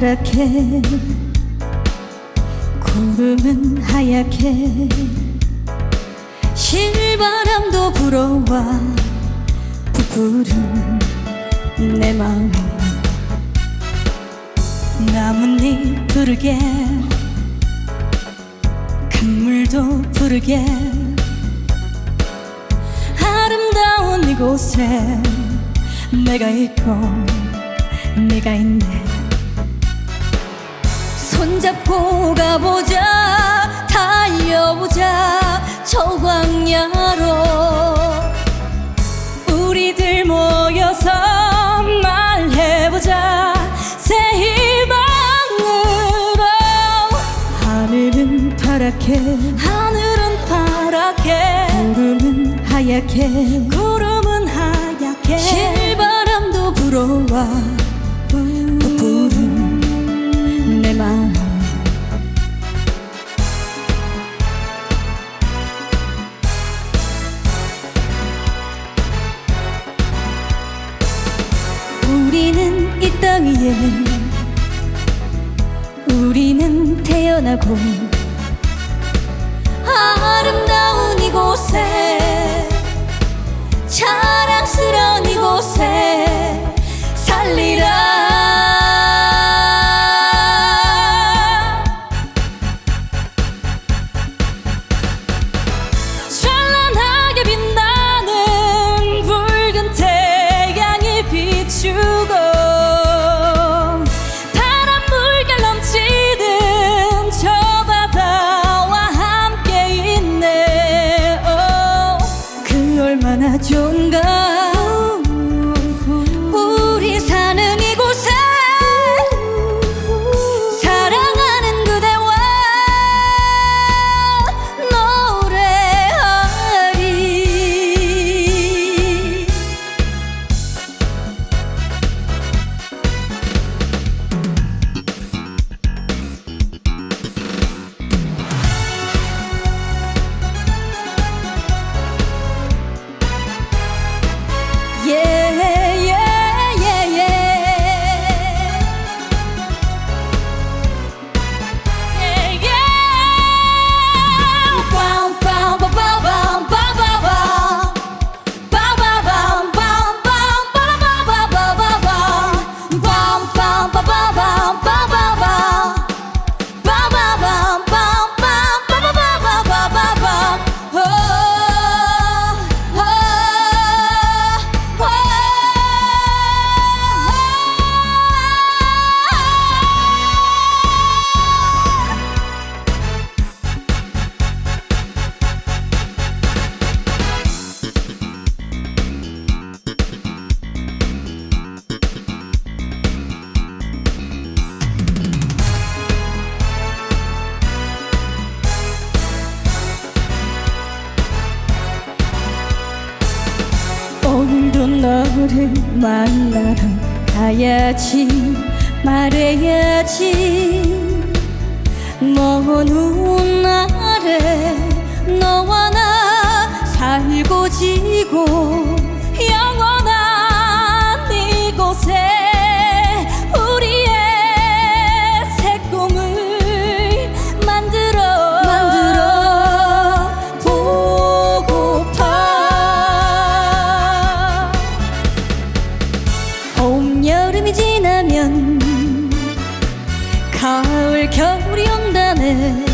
파랗게 구름은 하얗게 실바람도 불어와 부푸른 내 마음 나뭇잎 부르게 강물도 부르게 아름다운 이곳에 내가 있고 네가 있네 손잡고 가보자 달려보자 저 광야로. 우리들 모여서 말해보자 새 희망으로. 하늘은 파랗게 하늘은 파랗게 구름은 하얗게 구름은 하얗게 실바람도 불어와 우리는 이 땅 위에 우리는 태어나고 아름다운 이곳에 얼마나 좋은가 너를 만나러 가야지 말해야지. 먼 훗 가을 겨울이 온다네.